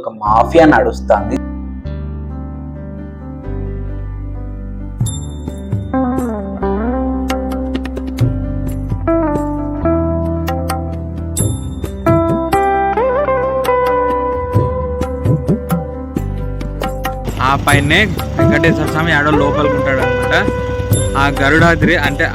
ఒక మాఫియా నడుస్తుంది. ఆ పైనే వెంకటేశ్వర స్వామి ఆడో లోపలికి ఉంటాడు అనమాట ఆ గరుడాద్రి అంటే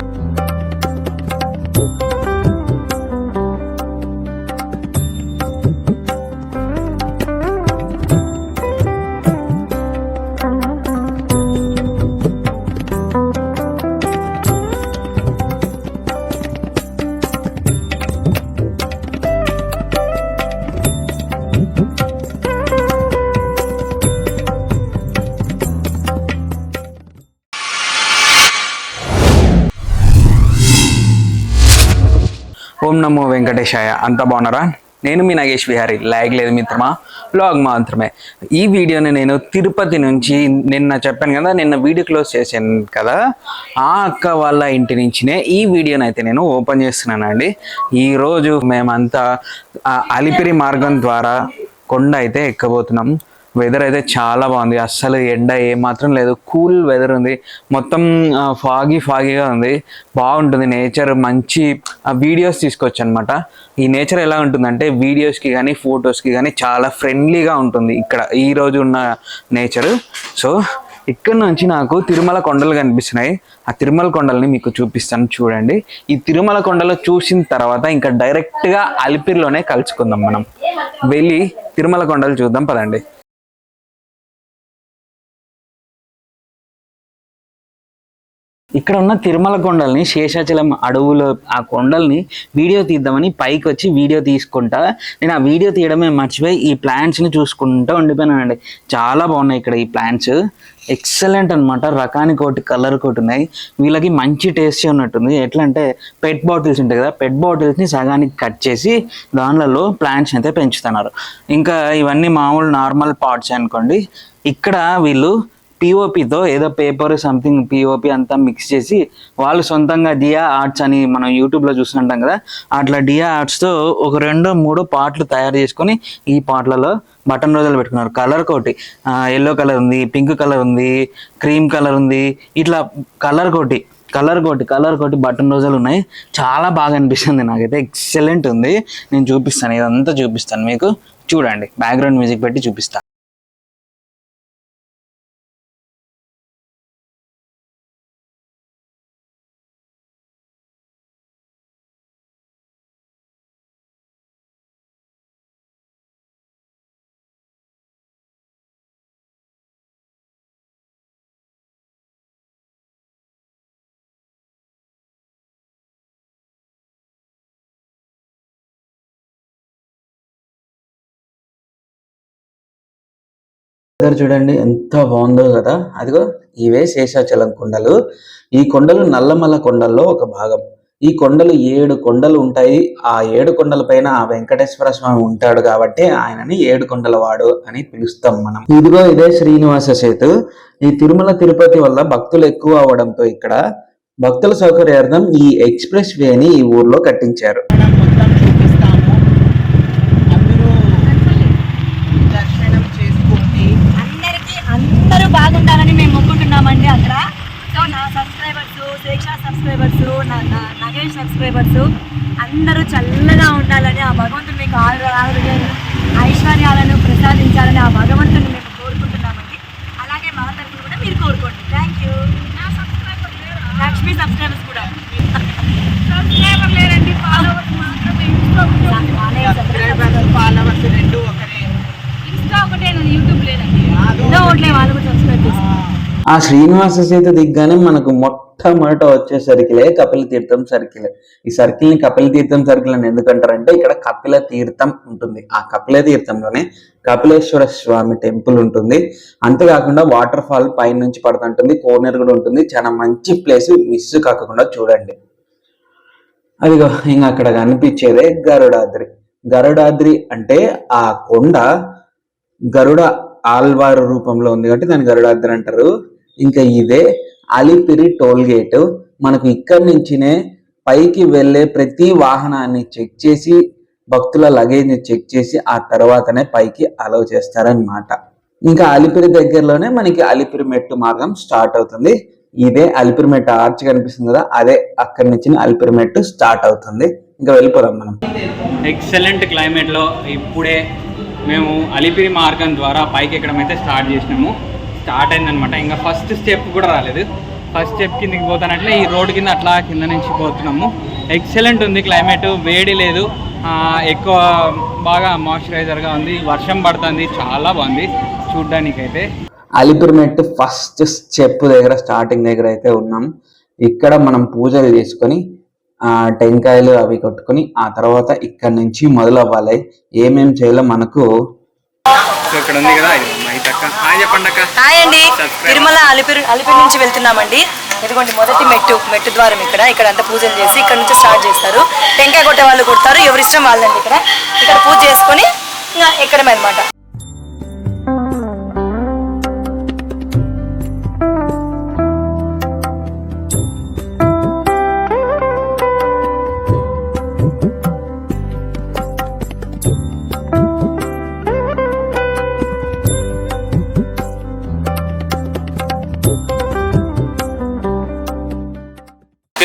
నమో వెంకటేశాయ. అంత బాగున్నారా? నేను మీ నాగేష్ విహారి. లైక్ లేదు మిత్రమా? బ్లాగ్ మాత్రమే. ఈ వీడియోని నేను తిరుపతి నుంచి నిన్న చెప్పాను కదా నిన్న వీడియో క్లోజ్ చేశాను కదా ఆ అక్క వాళ్ళ ఇంటి నుంచినే ఈ వీడియోని అయితే నేను ఓపెన్ చేస్తున్నానండి. ఈరోజు మేమంతా అలిపిరి మార్గం ద్వారా కొండ అయితే ఎక్కబోతున్నాం. వెదర్ అయితే చాలా బాగుంది. అస్సలు ఎండ ఏమాత్రం లేదు. కూల్ వెదర్ ఉంది. మొత్తం ఫాగీ ఫాగీగా ఉంది. బాగుంటుంది. నేచర్ మంచి వీడియోస్ తీసుకోవచ్చు అనమాట ఈ నేచర్ ఎలా ఉంటుందంటే వీడియోస్కి కానీ ఫొటోస్కి కానీ చాలా ఫ్రెండ్లీగా ఉంటుంది. ఇక్కడ ఈ రోజు ఉన్న నేచర్ సో ఇక్కడ నుంచి నాకు తిరుమల కొండలు కనిపిస్తున్నాయి. ఆ తిరుమల కొండల్ని మీకు చూపిస్తాను చూడండి. ఈ తిరుమల కొండలు చూసిన తర్వాత ఇంకా డైరెక్ట్గా అలిపిరిలోనే కలుసుకుందాం మనం. వెళ్ళి తిరుమల కొండలు చూద్దాం. పదండి. ఇక్కడ ఉన్న తిరుమల కొండల్ని శేషాచలం అడవులో ఆ కొండల్ని వీడియో తీద్దామని పైకి వచ్చి వీడియో తీసుకుంటా. నేను ఆ వీడియో తీయడమే మర్చిపోయి ఈ ప్లాంట్స్ని చూసుకుంటూ ఉండిపోయానండి చాలా బాగున్నాయి ఇక్కడ ఈ ప్లాంట్స్. ఎక్సలెంట్ అనమాట రకానికి ఒకటి కలర్ ఒకటి ఉన్నాయి. వీళ్ళకి మంచి టేస్ట్ ఉన్నట్టుంది. ఎట్లా అంటే పెట్ బాటిల్స్ ఉంటాయి కదా పెట్ బాటిల్స్ని సగానికి కట్ చేసి దానిలలో ప్లాంట్స్ అయితే పెంచుతున్నారు. ఇంకా ఇవన్నీ మామూలు నార్మల్ పాట్స్ అనుకోండి. ఇక్కడ వీళ్ళు పిఓపితో ఏదో paper something P O P అంతా మిక్స్ చేసి వాళ్ళు సొంతంగా డియా ఆర్ట్స్ అని మనం యూట్యూబ్లో చూస్తుంటాం కదా అట్లా డియా ఆర్ట్స్తో ఒక రెండో మూడో పాటలు తయారు చేసుకొని ఈ పాటలలో బటన్ రోజులు పెట్టుకున్నారు. కలర్ కోటి. ఎల్లో కలర్ ఉంది పింక్ కలర్ ఉంది క్రీమ్ కలర్ ఉంది ఇట్లా కలర్ కోటి కలర్ కోటి కలర్ కోటి బటన్ రోజులు ఉన్నాయి. చాలా బాగా అనిపిస్తుంది నాకైతే. ఎక్సలెంట్ ఉంది. నేను చూపిస్తాను. ఇదంతా చూపిస్తాను మీకు. చూడండి. బ్యాక్గ్రౌండ్ మ్యూజిక్ పెట్టి చూపిస్తాను వెదర్ చూడండి ఎంత బాగుందో కదా? అదిగో ఇవే శేషాచలం కొండలు. ఈ కొండలు నల్లమల్ల కొండల్లో ఒక భాగం. ఈ కొండలు ఏడు కొండలు ఉంటాయి. ఆ ఏడు కొండల పైన ఆ వెంకటేశ్వర స్వామి ఉంటాడు కాబట్టి ఆయనని ఏడు కొండల వాడు అని పిలుస్తాం మనం. ఇదిగో ఇదే శ్రీనివాస సేతు. ఈ తిరుమల తిరుపతి వల్ల భక్తులు ఎక్కువ అవడంతో ఇక్కడ భక్తుల సౌకర్యార్థం ఈ ఎక్స్ప్రెస్ వేని ఈ ఊర్లో కట్టించారు మనం మొత్తం చూపిస్తాము అందరూ దర్శనం చేసుకోండి అందరికి అందరూ బాగుండాలని మేము మొక్కుంటున్నామండి అక్కడ. సో నా సబ్స్క్రైబర్స్ శేక్షా సబ్స్క్రైబర్స్ నా నగేష్ సబ్స్క్రైబర్స్ అందరూ చల్లగా ఉండాలని ఆ భగవంతుడు మీకు ఆరు ఆరోగ్యాలు ఐశ్వర్యాలను ప్రసాదించాలని ఆ భగవంతుని మేము కోరుకుంటున్నామండి. అలాగే మా తరఫున కూడా మీరు కోరుకోండి. థ్యాంక్ యూ లక్ష్మీ సబ్స్క్రైబర్స్ కూడా. సబ్స్క్రైబర్ లేరండి ఫాలోవర్స్ మాత్రమే. ఫాలోవర్స్ రెండు ఒకరే ఇన్స్టా ఒకటే యూట్యూబ్ లేదండి. ఏదో ఒకట్లే వాళ్ళు కూడా సబ్స్క్రైబ్ చేసుకోండి ఆ శ్రీనివాస సీత దిగ్గానే మనకు మొట్టమొదట వచ్చే సర్కిలే కపిల తీర్థం సర్కిల్. ఈ సర్కిల్ని కపిల తీర్థం సర్కిల్ అని ఎందుకంటారంటే ఇక్కడ కపిల తీర్థం ఉంటుంది. ఆ కపిల తీర్థంలోనే కపిలేశ్వర స్వామి టెంపుల్ ఉంటుంది. అంతేకాకుండా వాటర్ ఫాల్ పైన నుంచి పడుతుంటుంది. కోనేరు కూడా ఉంటుంది. చాలా మంచి ప్లేస్. మిస్ కాకుండా చూడండి. అదిగో ఇంకా అక్కడ కనిపించేదే గరుడాద్రి. గరుడాద్రి అంటే ఆ కొండ గరుడ ఆల్వారు రూపంలో ఉంది కాబట్టి దాన్ని గరుడాద్రి అంటారు. ఇంకా ఇదే అలిపిరి టోల్ గేట్. మనకు ఇక్కడి నుంచినే పైకి వెళ్ళే ప్రతి వాహనాన్ని చెక్ చేసి భక్తుల లగేజ్ చెక్ చేసి ఆ తర్వాతనే పైకి అలౌ చేస్తారన్నమాట. ఇంకా అలిపిరి దగ్గరలోనే మనకి అలిపిరి మెట్టు మార్గం స్టార్ట్ అవుతుంది. ఇదే అలిపిరి మెట్టు ఆర్చ్ కనిపిస్తుంది కదా అదే అక్కడి నుంచి అలిపిరి మెట్టు స్టార్ట్ అవుతుంది. ఇంకా వెళ్ళిపోదాం మనం. ఎక్సలెంట్ క్లైమేట్లో ఇప్పుడే మేము అలిపిరి మార్గం ద్వారా పైకి ఎక్కడం అయితే స్టార్ట్ చేసినాము స్టార్ట్ అయిందనమాట ఇంకా ఫస్ట్ స్టెప్ కూడా రాలేదు. ఫస్ట్ స్టెప్ కిందకి పోతానట్లే ఈ రోడ్ కింద అట్లా కింద నుంచి పోతున్నాము. ఎక్సలెంట్ ఉంది క్లైమేట్ వేడి లేదు. ఆ, ఎక్కువ బాగా మాయిశ్చరైజర్గా ఉంది. వర్షం పడుతుంది. చాలా బాగుంది. చూడ్డానికైతే. అలిపిరిమెట్ ఫస్ట్ స్టెప్ దగ్గర స్టార్టింగ్ దగ్గర అయితే ఉన్నాం. ఇక్కడ మనం పూజలు చేసుకొని టెంకాయలు అవి కొట్టుకొని ఆ తర్వాత ఇక్కడ నుంచి మొదలవ్వాలి. ఏమేం చేయాలో మనకు సో ఇక్కడ ఉంది కదా. ఇది మైతక్క హాయ్ చెప్పండి అక్క. హాయ్ అండి. తిరుమల అలిపిరి అలిపిరి నుంచి వెళ్తున్నామండి. ఇదిగోండి మొదటి మెట్టు మెట్టు ద్వారం ఇక్కడ. ఇక్కడ అంతా పూజలు చేసి ఇక్కడ నుంచి స్టార్ట్ చేస్తారు. టెంకాయ కొట్టే వాళ్ళు కొడతారు. ఎవరి ఇష్టం వాళ్ళండి ఇక్కడ. ఇక్కడ పూజ చేసుకొని ఎక్కడమే అనమాట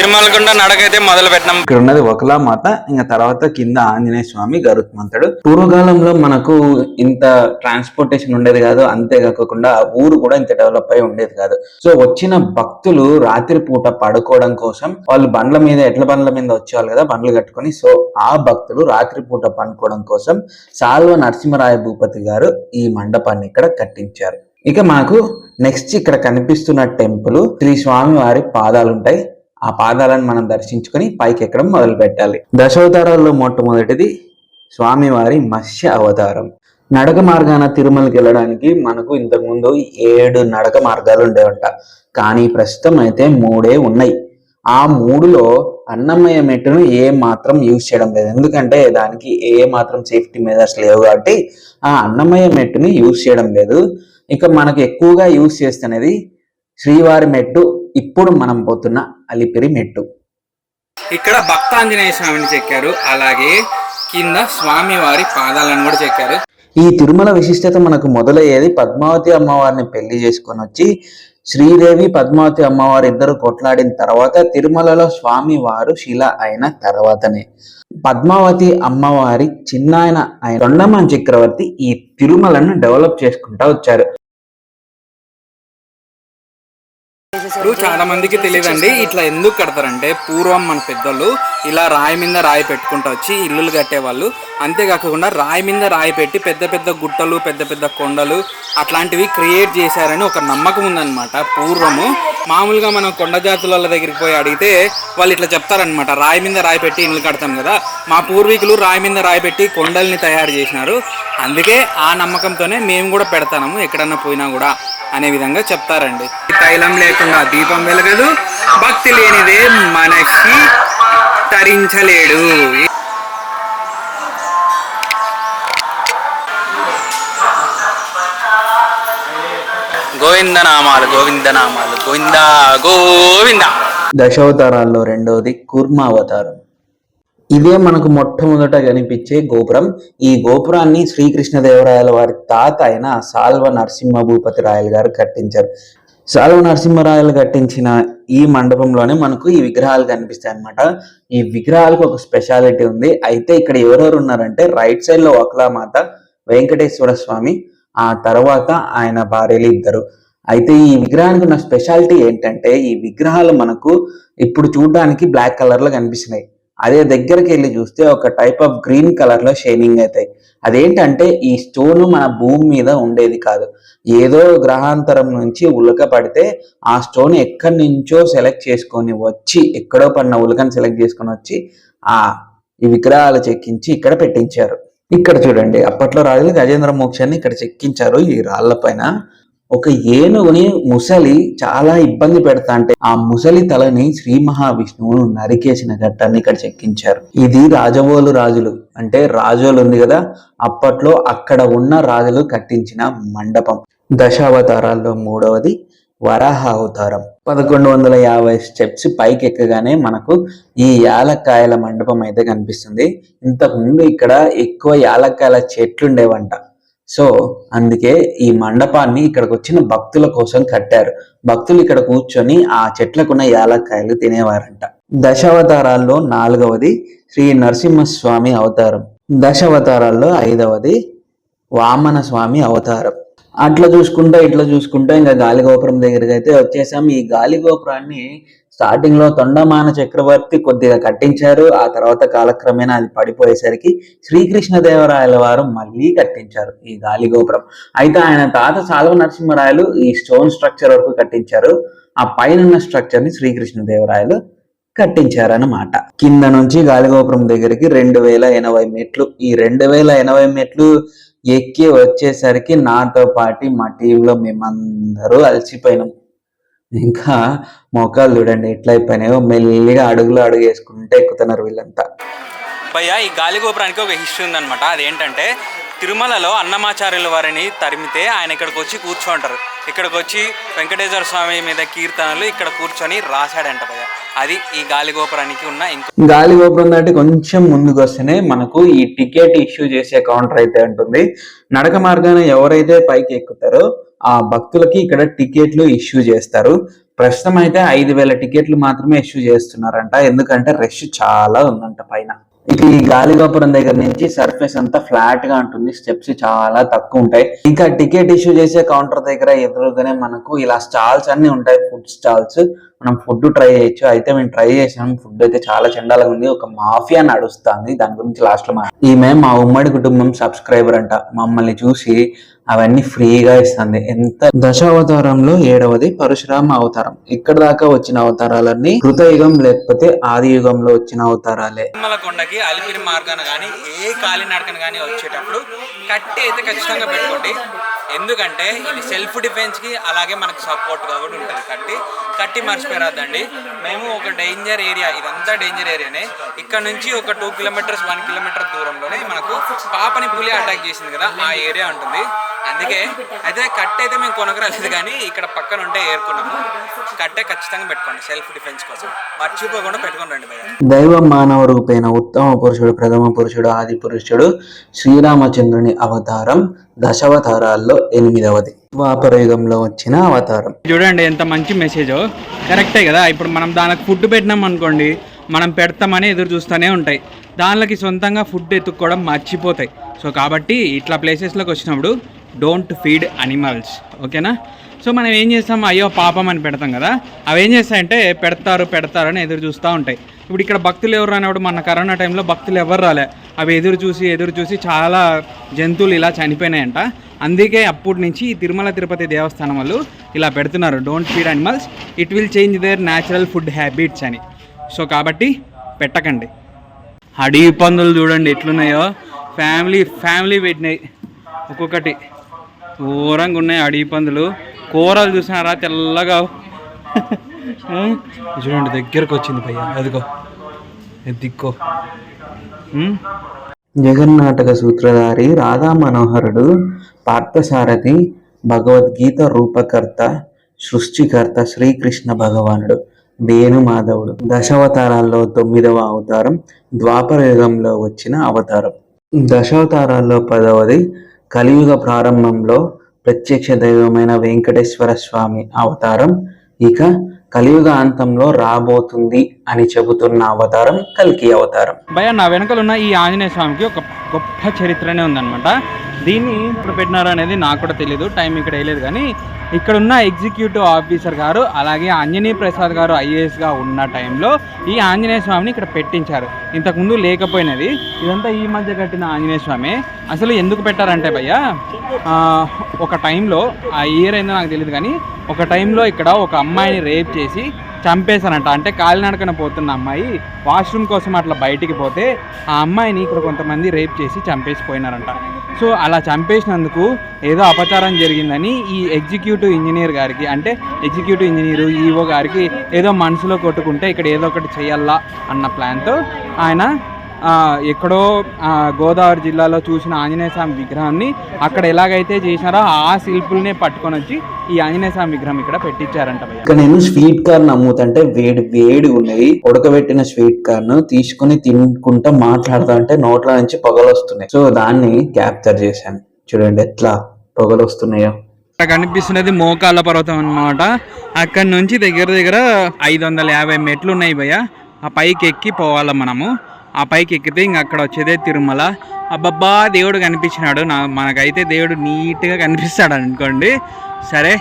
తిరుమలకుండ నడకైతే మొదలు పెట్టినాం ఇక్కడ ఉన్నది ఒకలా మాత ఇంకా తర్వాత కింద ఆంజనేయ స్వామి గరుత్మంతుడు. పూర్వకాలంలో మనకు ఇంత ట్రాన్స్పోర్టేషన్ ఉండేది కాదు అంతేకాకుండా ఊరు కూడా ఇంత డెవలప్ అయి ఉండేది కాదు. సో వచ్చిన భక్తులు రాత్రి పూట పడుకోవడం కోసం వాళ్ళు బండ్ల మీద ఎడ్ల బండ్ల మీద వచ్చేవాళ్ళు కదా బండ్లు కట్టుకొని. సో ఆ భక్తులు రాత్రి పూట పండుకోవడం కోసం సాల్వ నరసింహరాయ భూపతి గారు ఈ మండపాన్ని ఇక్కడ కట్టించారు. ఇక మనకు నెక్స్ట్ ఇక్కడ కనిపిస్తున్న టెంపుల్ శ్రీ స్వామి వారి పాదాలు ఉంటాయి ఆ పాదాలను మనం దర్శించుకొని పైకి ఎక్కడం మొదలు పెట్టాలి దశావతారాల్లో మొట్టమొదటిది స్వామివారి మత్స్య అవతారం. నడక మార్గాన తిరుమలకి వెళ్ళడానికి మనకు ఇంతకు ముందు ఏడు నడక మార్గాలు ఉండేవంట. కానీ ప్రస్తుతం అయితే మూడే ఉన్నాయి. ఆ మూడులో అన్నమయ్య మెట్టును ఏ మాత్రం యూజ్ చేయడం లేదు. ఎందుకంటే దానికి ఏ మాత్రం సేఫ్టీ మెజర్స్ లేవు కాబట్టి ఆ అన్నమయ్య మెట్టుని యూజ్ చేయడం లేదు. ఇక మనకు ఎక్కువగా యూజ్ చేస్తున్నది శ్రీవారి మెట్టు ఇప్పుడు మనం పోతున్న అలిపిరి మెట్టు. ఇక్కడ భక్తాంజనేయ స్వామిని చెక్కారు. అలాగే కింద స్వామి వారి పాదాలను కూడా చెక్కారు. ఈ తిరుమల విశిష్టత మనకు మొదలయ్యేది పద్మావతి అమ్మవారిని పెళ్ళి చేసుకొని వచ్చి శ్రీదేవి పద్మావతి అమ్మవారు ఇద్దరు కొట్లాడిన తర్వాత తిరుమలలో స్వామి వారు శిల అయిన తర్వాతనే. పద్మావతి అమ్మవారి చిన్నాయన ఆయన తొండమాన్ చక్రవర్తి ఈ తిరుమలను డెవలప్ చేసుకుంటా వచ్చారు. ఇప్పుడు చాలా మందికి తెలియదండి. ఇట్లా ఎందుకు కడతారంటే పూర్వం మన పెద్దలు ఇలా రాయి మీద రాయి పెట్టుకుంటూ వచ్చి ఇల్లులు కట్టేవాళ్ళు. అంతేకాకుండా రాయి మీద రాయి పెట్టి పెద్ద పెద్ద గుట్టలు పెద్ద పెద్ద కొండలు అట్లాంటివి క్రియేట్ చేశారని ఒక నమ్మకం ఉందన్నమాట పూర్వము. మామూలుగా మనం కొండ జాతుల వాళ్ళ దగ్గరికి పోయి అడిగితే వాళ్ళు ఇట్లా చెప్తారనమాట రాయి మీద రాయి పెట్టి ఇల్లు కడతాం కదా. మా పూర్వీకులు రాయి మీద రాయి పెట్టి కొండల్ని తయారు చేసినారు. అందుకే ఆ నమ్మకంతోనే మేము కూడా పెడతాము ఎక్కడన్నా పోయినా కూడా. అనే విధంగా చెప్తారండి. తైలం లేకుండా దీపం వెలగదు. భక్తి లేనిదే మనిషి తరించలేడు. గోవింద నామాలు గోవింద నామాలు గోవింద గోవింద. దశావతారాల్లో రెండవది కూర్మావతారం. ఇదే మనకు మొట్టమొదట కనిపించే గోపురం. ఈ గోపురాన్ని శ్రీకృష్ణదేవరాయల వారి తాత అయిన సాల్వ నరసింహ భూపతి రాయలు గారు కట్టించారు. సాల్వ నరసింహరాయలు కట్టించిన ఈ మండపంలోనే మనకు ఈ విగ్రహాలు కనిపిస్తాయి అన్నమాట. ఈ విగ్రహాలకు ఒక స్పెషాలిటీ ఉంది. అయితే ఇక్కడ ఎవరెవరు ఉన్నారంటే రైట్ సైడ్లో ఒకలామాత వెంకటేశ్వర స్వామి ఆ తర్వాత ఆయన భార్యలు ఇద్దరు. అయితే ఈ విగ్రహానికి ఉన్న స్పెషాలిటీ ఏంటంటే ఈ విగ్రహాలు మనకు ఇప్పుడు చూడడానికి బ్లాక్ కలర్లో కనిపిస్తున్నాయి. అదే దగ్గరికి వెళ్ళి చూస్తే ఒక టైప్ ఆఫ్ గ్రీన్ కలర్లో షైనింగ్ అవుతాయి అదేంటంటే ఈ స్టోన్ మన భూమి మీద ఉండేది కాదు. ఏదో గ్రహాంతరం నుంచి ఉలక పడితే ఆ స్టోన్ ఎక్కడి నుంచో సెలెక్ట్ చేసుకొని వచ్చి ఎక్కడో పడిన ఉలకని సెలెక్ట్ చేసుకొని వచ్చి ఆ ఈ విగ్రహాలు చెక్కించి ఇక్కడ పెట్టించారు. ఇక్కడ చూడండి అప్పట్లో రాజులు గజేంద్ర మోక్షాన్ని ఇక్కడ చెక్కించారు ఈ రాళ్ళ పైన. ఒక ఏనుగుని ముసలి చాలా ఇబ్బంది పెడతా అంటే ఆ ముసలి తలని శ్రీ మహావిష్ణువును నరికేసిన ఘట్టాన్ని ఇక్కడ చెక్కించారు. ఇది రాజవోలు రాజులు. అంటే రాజోలు ఉంది కదా అప్పట్లో అక్కడ ఉన్న రాజులు కట్టించిన మండపం. దశావతారాల్లో మూడవది వరాహ అవతారం. పదకొండు వందల యాభై స్టెప్స్ పైకి ఎక్కగానే మనకు ఈ యాలక్కాయల మండపం అయితే కనిపిస్తుంది. ఇంతకు ముందు ఇక్కడ ఎక్కువ యాలక్కాయల చెట్లు ఉండేవంట సో అందుకే ఈ మండపాన్ని ఇక్కడికి వచ్చిన భక్తుల కోసం కట్టారు. భక్తులు ఇక్కడ కూర్చొని ఆ చెట్లకున్న యాలక్కాయలు తినేవారంట. దశావతారాల్లో నాలుగవది శ్రీ నరసింహస్వామి అవతారం. దశావతారాల్లో ఐదవది వామన స్వామి అవతారం. అట్లా చూసుకుంటా ఇట్లా చూసుకుంటా ఇంకా గాలిగోపురం దగ్గరికి అయితే వచ్చేసాం. ఈ గాలిగోపురాన్ని స్టార్టింగ్లో తొండమాన చక్రవర్తి కొద్దిగా కట్టించారు. ఆ తర్వాత కాలక్రమేణా అది పడిపోయేసరికి శ్రీకృష్ణదేవరాయల వారు మళ్ళీ కట్టించారు ఈ గాలిగోపురం అయితే ఆయన తాత సాల్వ నరసింహరాయలు ఈ స్టోన్ స్ట్రక్చర్ వరకు కట్టించారు. ఆ పైన స్ట్రక్చర్ని శ్రీకృష్ణదేవరాయలు కట్టించారనమాట కింద నుంచి గాలిగోపురం దగ్గరికి రెండు వేల ఎనభై మెట్లు ఈ రెండు వేల ఎనభై మెట్లు ఎక్కి వచ్చేసరికి నాతో పాటు మా టీంలో మేమందరూ అలసిపోయినాం. ఇంకా మోకాలు చూడండి ఎట్లా అయిపోయినాయో. మెల్లిగా అడుగులు అడుగు వేసుకుంటే ఎక్కుతున్నారు వీళ్ళంతా. భయ్య ఈ గాలిగోపురానికి ఒక హిస్టరీ ఉందన్నమాట. అదేంటంటే తిరుమలలో అన్నమాచార్యుల వారిని తరిమితే ఆయన ఇక్కడికి వచ్చి కూర్చోంటారు. ఇక్కడికి వచ్చి వెంకటేశ్వర స్వామి మీద కీర్తనలు ఇక్కడ కూర్చొని రాశాడంట భయ్య. అది ఈ గాలిగోపురానికి ఉన్న ఇంకో గాలిగోపురం దాటి కొంచెం ముందుకు వస్తేనే మనకు ఈ టికెట్ ఇష్యూ చేసే కౌంటర్ అయితే ఉంటుంది. నడక మార్గాన ఎవరైతే పైకి ఎక్కుతారో ఆ భక్తులకి ఇక్కడ టికెట్లు ఇష్యూ చేస్తారు. ప్రస్తుతం అయితే ఐదు వేల టికెట్లు మాత్రమే ఇష్యూ చేస్తున్నారంట. ఎందుకంటే రష్ చాలా ఉందంట పైన. ఇక ఈ గాలిగోపురం దగ్గర నుంచి సర్ఫేస్ అంతా ఫ్లాట్గా ఉంటుంది. స్టెప్స్ చాలా తక్కువ ఉంటాయి. ఇంకా టికెట్ ఇష్యూ చేసే కౌంటర్ దగ్గర ఎదురుగానే మనకు ఇలా స్టాల్స్ అన్ని ఉంటాయి. Food stalls. మనం ఫుడ్ ట్రై చేయొచ్చు. అయితే మేము ట్రై చేసాం. ఫుడ్ అయితే చాలా చండాలుగా ఉంది. ఒక మాఫియా నడుస్తుంది. దాని గురించి లాస్ట్లో ఈమె మా ఉమ్మడి కుటుంబం సబ్స్క్రైబర్ అంట. మమ్మల్ని చూసి అవన్నీ ఫ్రీగా ఇస్తుంది. ఎంత దశావతారంలో ఏడవది? పరశురామ అవతారం. ఇక్కడ దాకా వచ్చిన అవతారాలన్నీ కృతయుగం లేకపోతే ఆది యుగంలో వచ్చిన అవతారాలే. కొండకి అలిపిరి మార్గాన కానీ ఏ కాలినడకన కానీ వచ్చేటప్పుడు కట్టి అయితే ఖచ్చితంగా పెట్టుకోండి. ఎందుకంటే ఇది సెల్ఫ్ డిఫెన్స్కి అలాగే మనకు సపోర్ట్గా ఉంటుంది కట్టి. కట్టి మర్చిపోరాదండి మేము ఒక డేంజర్ ఏరియా ఇదంతా డేంజర్ ఏరియానే ఇక్కడ నుంచి ఒక టూ కిలోమీటర్స్ వన్ కిలోమీటర్ దూరంలోనే మనకు పాపని పులి అటాక్ చేసింది కదా ఆ ఏరియా ఉంటుంది. అందుకే అయితే కట్టె అయితే మేము కొనగరాలేదు కానీ ఇక్కడ పక్కన ఉంటే ఏరుకున్నాము. కట్టె ఖచ్చితంగా పెట్టుకోండి సెల్ఫ్ డిఫెన్స్ కోసం. మర్చిపోకుండా పెట్టుకొని రండి దైవ మానవ రూపైన ఉత్తమ పురుషుడు ప్రథమ పురుషుడు ఆది పురుషుడు శ్రీరామచంద్రుని అవతారం దశావతారాల్లో ఎనిమిదవది. ద్వాపర యుగంలో వచ్చిన అవతారం. చూడండి ఎంత మంచి మెసేజ్ కరెక్టే కదా? ఇప్పుడు మనం దానికి ఫుడ్ పెట్టినాం అనుకోండి మనం పెడతామని ఎదురు చూస్తూనే ఉంటాయి. దానిలోకి సొంతంగా ఫుడ్ ఎత్తుక్కోవడం మర్చిపోతాయి. సో కాబట్టి ఇట్లా ప్లేసెస్లోకి వచ్చినప్పుడు డోంట్ ఫీడ్ అనిమల్స్. ఓకేనా? సో మనం ఏం చేస్తాం? అయ్యో పాపం అని పెడతాం కదా. అవి ఏం చేస్తాయంటే పెడతారు పెడతారు అని ఎదురు చూస్తూ ఉంటాయి. ఇప్పుడు ఇక్కడ భక్తులు ఎవరు రానివాడు మన కరోనా టైంలో భక్తులు ఎవరు రాలే. అవి ఎదురు చూసి ఎదురు చూసి చాలా జంతువులు ఇలా చనిపోయినాయంట. అందుకే అప్పటి నుంచి ఈ తిరుమల తిరుపతి దేవస్థానం వాళ్ళు ఇలా పెడుతున్నారు. Don't feed animals. It will change their natural food habits అని. సో కాబట్టి పెట్టకండి. అడవి పందులు చూడండి ఎట్లున్నాయో. ఫ్యామిలీ ఫ్యామిలీ పెట్టినాయి. ఒక్కొక్కటి. ఘోరంగా ఉన్నాయి అడవి పందులు. కూరలు చూసినారా? తెల్లగా. చూడండి దగ్గరకు వచ్చింది భయ్య అదిగో దిక్కో. జగన్నాటక సూత్రధారి రాధా మనోహరుడు పార్థసారథి భగవద్గీత రూపకర్త సృష్టికర్త శ్రీకృష్ణ భగవానుడు వేణుమాధవుడు దశావతారాల్లో తొమ్మిదవ అవతారం ద్వాపర యుగంలో వచ్చిన అవతారం. దశావతారాల్లో పదవది కలియుగ ప్రారంభంలో ప్రత్యక్ష దైవమైన వెంకటేశ్వర స్వామి అవతారం ఇక కలియుగ అంతంలో రాబోతుంది అని చెబుతున్న అవతారం కల్కి అవతారం. భయ నా వెనకలున్న ఈ ఆంజనేయ స్వామికి ఒక గొప్ప చరిత్రనే ఉందన్నమాట. దీన్ని ఇప్పుడు పెట్టినారు అనేది నాకు కూడా తెలియదు టైం ఇక్కడ వేయలేదు కానీ ఇక్కడ ఉన్న ఎగ్జిక్యూటివ్ ఆఫీసర్ గారు అలాగే ఆంజనేయ ప్రసాద్ గారు ఐఏఎస్గా ఉన్న టైంలో ఈ ఆంజనేయ స్వామిని ఇక్కడ పెట్టించారు. ఇంతకుముందు లేకపోయినది ఇదంతా ఈ మధ్య కట్టిన ఆంజనేయ స్వామి. అసలు ఎందుకు పెట్టారంటే భయ్య ఒక టైంలో ఆ ఇయర్ ఏందో నాకు తెలియదు కానీ ఒక టైంలో ఇక్కడ ఒక అమ్మాయిని రేప్ చేసి చంపేశారంట. అంటే కాలినడకన పోతున్న అమ్మాయి వాష్రూమ్ కోసం అట్లా బయటికి పోతే ఆ అమ్మాయిని ఇక్కడ కొంతమంది రేప్ చేసి చంపేసిపోయినారంట. సో అలా చంపేసినందుకు ఏదో అపచారం జరిగిందని ఈ ఎగ్జిక్యూటివ్ ఇంజనీర్ గారికి అంటే ఎగ్జిక్యూటివ్ ఇంజనీర్ ఈఓ గారికి ఏదో మనసులో కొట్టుకుంటే ఇక్కడ ఏదో ఒకటి చేయాలా అన్న ప్లాన్తో ఆయన ఎక్కడో ఆ, గోదావరి జిల్లాలో చూసిన ఆంజనేయ స్వామి విగ్రహాన్ని అక్కడ ఎలాగైతే చేసినారో ఆ శిల్పుల్నే పట్టుకొని వచ్చి ఈ ఆంజనేయ స్వామి విగ్రహం ఇక్కడ పెట్టించారంట ఇక్కడ నేను స్వీట్ కార్న్ అమ్ముతుంటే వేడి వేడి ఉన్నది ఉడకబెట్టిన స్వీట్ కార్న్ తీసుకుని తినుకుంటా మాట్లాడుతా అంటే నోట్ల నుంచి పొగలు వస్తున్నాయి. సో దాన్ని క్యాప్చర్ చేశాను. చూడండి ఎట్లా పొగలు వస్తున్నాయో. అక్కడ కనిపిస్తున్నది మోకాళ్ళ పర్వతం అన్నమాట. అక్కడ నుంచి దగ్గర దగ్గర ఐదు వందల యాభై మెట్లు ఉన్నాయి భయ్య. ఆ పైకి ఎక్కి పోవాలి మనము. ఆ పైకి ఎక్కితే ఇంక అక్కడ వచ్చేదే తిరుమల. అబ్బబ్బా దేవుడు కనిపించినాడు. నా మనకైతే దేవుడు నీట్గా కనిపిస్తాడు అనుకోండి. సరే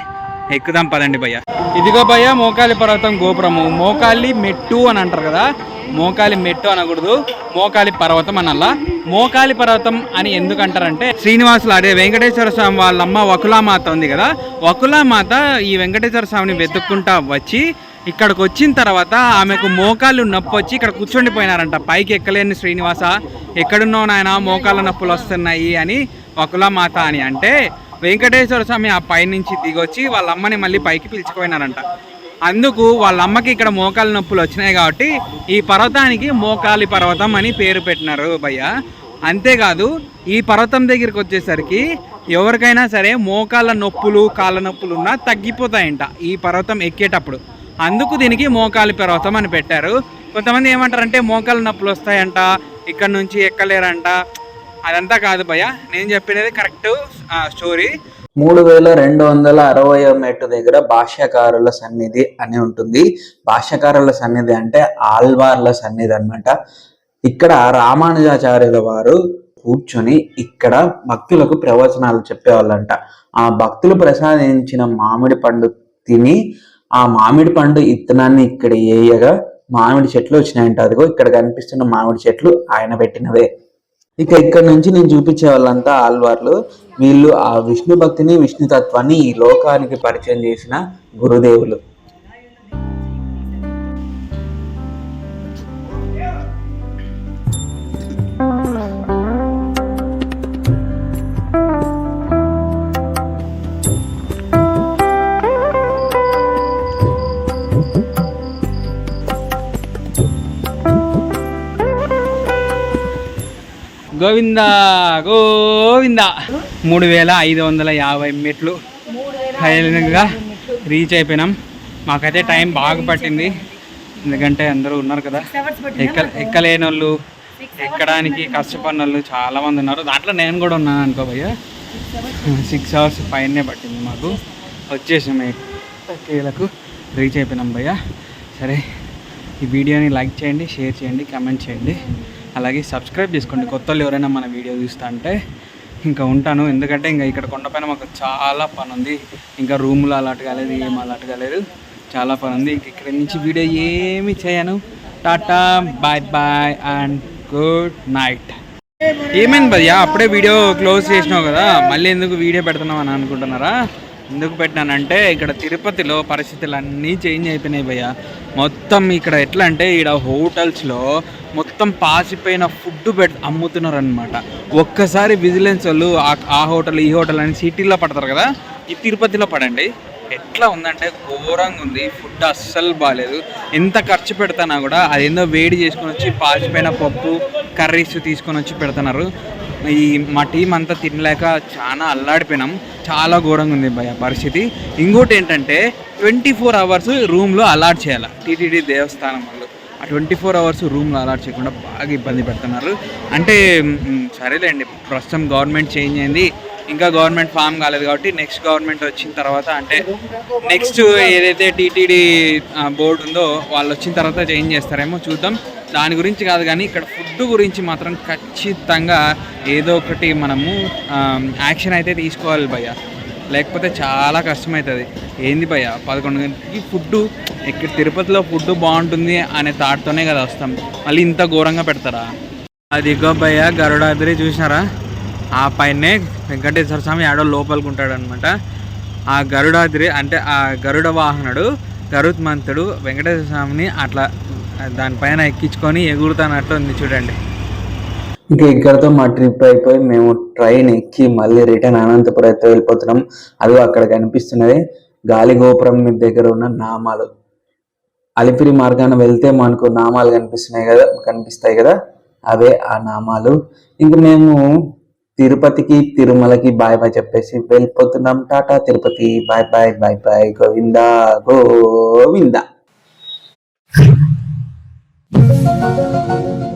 ఎక్కుదాం పదండి భయ్య. ఇదిగో భయ్య మోకాలి పర్వతం గోపురము. మోకాలి మెట్టు అని అంటారు కదా. మోకాలి మెట్టు అనకూడదు. మోకాలి పర్వతం అనల్లా మోకాలి పర్వతం అని ఎందుకు అంటారంటే శ్రీనివాసులు అదే వెంకటేశ్వర స్వామి వాళ్ళమ్మ వకులామాత ఉంది కదా. వకులామాత ఈ వెంకటేశ్వర స్వామిని వెతుక్కుంటా వచ్చి ఇక్కడికి వచ్చిన తర్వాత ఆమెకు మోకాళ్ళు నొప్పి వచ్చి ఇక్కడ కూర్చొండిపోయినారంట. పైకి ఎక్కలేని శ్రీనివాస ఎక్కడున్నావు నాయన? మోకాళ్ళ నొప్పులు వస్తున్నాయి అని వకులామాత అని అంటే వెంకటేశ్వర స్వామి ఆ పైనుంచి దిగొచ్చి వాళ్ళ అమ్మని మళ్ళీ పైకి పిలిచిపోయినారంట అందుకు వాళ్ళ అమ్మకి ఇక్కడ మోకాలు నొప్పులు వచ్చినాయి కాబట్టి ఈ పర్వతానికి మోకాలి పర్వతం అని పేరు పెట్టినారు భయ్య. అంతేకాదు ఈ పర్వతం దగ్గరికి వచ్చేసరికి ఎవరికైనా సరే మోకాళ్ళ నొప్పులు కాళ్ళ నొప్పులు ఉన్నా తగ్గిపోతాయంట ఈ పర్వతం ఎక్కేటప్పుడు. అందుకు దీనికి మోకాలి పర్వతం అని పెట్టారు. కొంతమంది ఏమంటారంటే మోకాలు నొప్పులు వస్తాయంట ఇక్కడ నుంచి ఎక్కలేరంట. అదంతా కాదు భయ నేను చెప్పినది కరెక్ట్ స్టోరీ. మూడు వేల రెండు వందల అరవై మెట్టు దగ్గర భాష్యకారుల సన్నిధి అని ఉంటుంది. భాష్యకారుల సన్నిధి అంటే ఆల్వార్ల సన్నిధి అన్నమాట. ఇక్కడ రామానుజాచార్యుల వారు కూర్చొని ఇక్కడ భక్తులకు ప్రవచనాలు చెప్పేవాళ్ళంట. ఆ భక్తులు ప్రసాదించిన మామిడి పండు తిని ఆ మామిడి పండు ఇత్తనాన్ని ఇక్కడ వేయగా మామిడి చెట్లు వచ్చినాయంట. అదిగో ఇక్కడ కనిపిస్తున్న మామిడి చెట్లు ఆయన పెట్టినవే. ఇక ఇక్కడ నుంచి నేను చూపించే వాళ్ళంతా ఆల్వార్లు వీళ్ళు ఆ విష్ణు భక్తిని విష్ణు తత్వాన్ని ఈ లోకానికి పరిచయం చేసిన గురుదేవులు. గోవింద గోవింద. మూడు వేల ఐదు వందల యాభై మెట్లు. ఫైనల్గా రీచ్ అయిపోయినాం. మాకైతే టైం బాగా పట్టింది. ఎందుకంటే అందరూ ఉన్నారు కదా. ఎక్క ఎక్కలేని వాళ్ళు ఎక్కడానికి కష్టపడిన వాళ్ళు చాలామంది ఉన్నారు. దాంట్లో నేను కూడా ఉన్నాను అనుకో భయ్య. సిక్స్ అవర్స్ పైనే పట్టింది మాకు. వచ్చేసాం ఎక్కలకు రీచ్ అయిపోయినాం భయ్య. సరే ఈ వీడియోని లైక్ చేయండి షేర్ చేయండి కమెంట్ చేయండి. అలాగే సబ్స్క్రైబ్ చేసుకోండి. కొత్త వాళ్ళు ఎవరైనా మన వీడియో చూస్తా అంటే ఇంకా ఉంటాను. ఎందుకంటే ఇంకా ఇక్కడ కొండపైన మాకు చాలా పని ఉంది. ఇంకా రూములు అలాట్ కాలేదు ఏం అలాట్ కాలేదు. చాలా పని ఉంది. ఇంక ఇక్కడ నుంచి వీడియో ఏమి చేయను. Tata bye bye and good night. ఏమైంది భయ్యా? అప్పుడే వీడియో క్లోజ్ చేసినావు కదా. మళ్ళీ ఎందుకు వీడియో పెడుతున్నావు అని అనుకుంటున్నారా? ఎందుకు పెట్టినానంటే ఇక్కడ తిరుపతిలో పరిస్థితులు అన్నీ చేంజ్ అయిపోయినాయి భయ్య. మొత్తం ఇక్కడ ఎట్లా అంటే ఇక్కడ హోటల్స్లో మొత్తం పాసిపోయిన ఫుడ్ పెట్ అమ్ముతున్నారు అనమాట ఒక్కసారి విజిలెన్స్ వాళ్ళు ఆ- ఆ హోటల్ ఈ హోటల్ అని సిటీలో పడతారు కదా ఈ తిరుపతిలో పడండి. ఎట్లా ఉందంటే ఘోరంగా ఉంది. ఫుడ్ అస్సలు బాగాలేదు ఎంత ఖర్చు పెడతానా కూడా అదేందో వేడి చేసుకొని వచ్చి పాసిపోయిన పప్పు కర్రీస్ తీసుకొని వచ్చి పెడుతున్నారు. ఈ మా టీం అంతా తినలేక చాలా అల్లాడిపోయినాం. చాలా ఘోరంగా ఉంది భయ పరిస్థితి. ఇంకోటి ఏంటంటే ట్వంటీ ఫోర్ అవర్స్ రూమ్లో అలాట్ చేయాలి. టీటీడీ దేవస్థానం వాళ్ళు. ఆ ట్వంటీ ఫోర్ అవర్స్ రూమ్లో అలాట్ చేయకుండా బాగా ఇబ్బంది పెడుతున్నారు. అంటే సరేలేండి. ప్రస్తుతం గవర్నమెంట్ చేంజ్ అయింది. ఇంకా గవర్నమెంట్ ఫామ్ కాలేదు కాబట్టి నెక్స్ట్ గవర్నమెంట్ వచ్చిన తర్వాత అంటే నెక్స్ట్ ఏదైతే టీటీడీ బోర్డు ఉందో వాళ్ళు వచ్చిన తర్వాత చేంజ్ చేస్తారేమో చూద్దాం. దాని గురించి కాదు కానీ ఇక్కడ ఫుడ్ గురించి మాత్రం ఖచ్చితంగా ఏదో ఒకటి మనము యాక్షన్ అయితే తీసుకోవాలి భయ్య. లేకపోతే చాలా కష్టమవుతుంది ఏంది భయ్య? పదకొండు గంటలకి ఫుడ్ ఇక్కడ తిరుపతిలో ఫుడ్ బాగుంటుంది అనే థాట్తోనే కదా వస్తాం. మళ్ళీ ఇంత ఘోరంగా పెడతారా? అదిగో భయ్య గరుడాద్రి చూసినారా? ఆ పైనే వెంకటేశ్వర స్వామి ఆడో లోపలికి ఉంటాడు అనమాట ఆ గరుడాద్రి అంటే ఆ గరుడ వాహనుడు గరుత్మంతుడు వెంకటేశ్వర స్వామిని అట్లా దానిపైన ఎక్కించుకొని ఎగురుతానట్టు ఉంది చూడండి. ఇంకా ఇక్కడతో మా ట్రిప్ అయిపోయి మేము ట్రైన్ ఎక్కి మళ్ళీ రిటర్న్ అనంతపురం అయితే వెళ్ళిపోతున్నాం. అది అక్కడ కనిపిస్తున్నది. గాలి గోపురం మీ దగ్గర ఉన్న నామాలు. అలిపిరి మార్గాన వెళ్తే మనకు నామాలు కనిపిస్తున్నాయి కదా కనిపిస్తాయి కదా? అవే ఆ నామాలు. ఇంక మేము తిరుపతికి తిరుమలకి బాయ్ బాయ్ చెప్పేసి వెళ్ళిపోతున్నాం. Tata Tirupati. Bye bye bye bye Govinda Govinda. Thank you.